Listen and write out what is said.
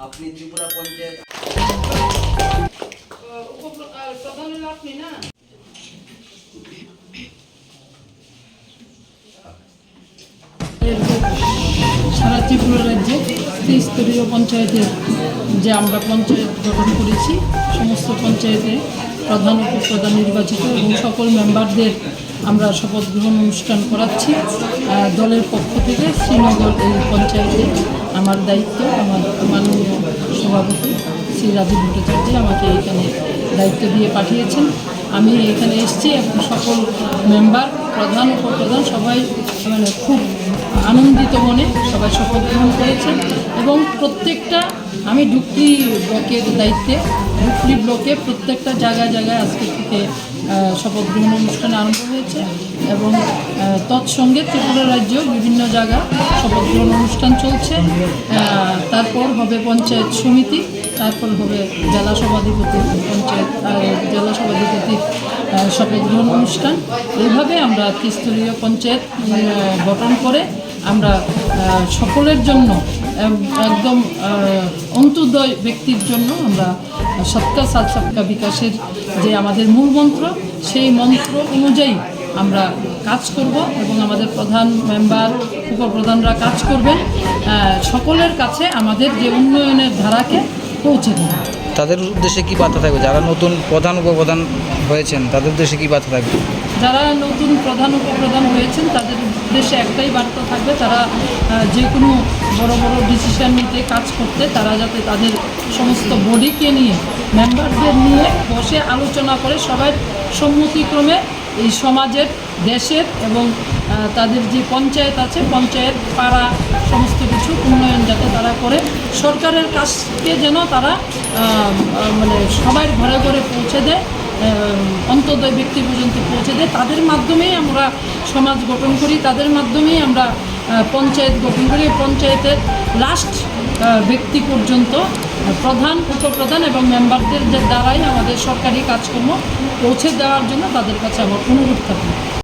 ত্রিপুরা পঞ্চায়েত সারা ত্রিপুরা রাজ্যে ত্রিস্তরীয় পঞ্চায়েতের যে আমরা পঞ্চায়েত গঠন করেছি, সমস্ত পঞ্চায়েতে প্রধান, উপপ্রধান নির্বাচিত এবং সকল মেম্বারদের আমরা শপথ গ্রহণ অনুষ্ঠান করাচ্ছি। দলের পক্ষ থেকে শ্রীনগর এই পঞ্চায়েতে আমার দায়িত্ব, আমার মাননীয় সভাপতি শ্রী রাজীব ভট্টাচার্য আমাকে এখানে দায়িত্ব দিয়ে পাঠিয়েছেন। আমি এখানে এসেছি এবং সকল মেম্বার প্রধান, উপপ্রধান সবাই মানে খুব আনন্দিত মনে সবাই শপথ গ্রহণ করেছেন এবং প্রত্যেকটা, আমি ডুকলি ব্লকের দায়িত্বে ডুকলি ব্লকে প্রত্যেকটা জায়গায় জায়গায় আজকে থেকে শপথ গ্রহণ অনুষ্ঠান আরম্ভ হয়েছে এবং তৎসঙ্গে ত্রিপুরা রাজ্য বিভিন্ন জায়গা শপথ গ্রহণ অনুষ্ঠান চলছে। তারপর হবে পঞ্চায়েত সমিতি তারপর হবে জেলা সভাধিপতি পঞ্চায়েত জেলা সভাধিপতির আহ, শপথ গ্রহণ অনুষ্ঠান। এইভাবে আমরা ত্রিস্তরীয় পঞ্চায়েত গঠন করে আমরা সকলের জন্য একদম আহ, অন্ত্যোদয় ব্যক্তির জন্য আমরা সৎকা সাত সৎকা বিকাশের যে আমাদের মূল মন্ত্র সেই মন্ত্র অনুযায়ী আমরা কাজ করব এবং আমাদের প্রধান মেম্বার উপপ্রধানরা কাজ করবেন সকলের কাছে আমাদের যে উন্নয়নের ধারাকে পৌঁছে দেবে। তাদের উদ্দেশ্যে কি বার্তা থাকবে? যারা নতুন প্রধান উপপ্রধান হয়েছেন তাদের উদ্দেশ্যে কি বার্তা থাকবে? যারা নতুন প্রধান উপপ্রধান হয়েছেন তাদের উদ্দেশ্যে একটাই বার্তা থাকবে, তারা যে কোনো বড় বড় ডিসিশন নিতে কাজ করতে, তারা যাতে তাদের সমস্ত বডিকে নিয়ে মেম্বারদের নিয়ে বসে আলোচনা করে সবাই সম্মতিক্রমে এই সমাজের, দেশের এবং তাদের যে পঞ্চায়েত আছে, পঞ্চায়েত, পাড়া, সমস্ত কিছু উন্নয়ন যাতে তারা করে, সরকারের কাজকে যেন তারা মানে সবার ঘরে ঘরে পৌঁছে দেয়। অন্তদয় ব্যক্তি পর্যন্ত পৌঁছে দেয়। তাদের মাধ্যমেই আমরা সমাজ গঠন করি, তাদের মাধ্যমেই আমরা পঞ্চায়েত গঠন করি। পঞ্চায়েতের লাস্ট ব্যক্তি পর্যন্ত প্রধান, উপপ্রধান এবং মেম্বারদের দ্বারাই আমাদের সরকারি কাজকর্ম পৌঁছে দেওয়ার জন্য তাদের কাছে আমার অনুরোধ থাকবে।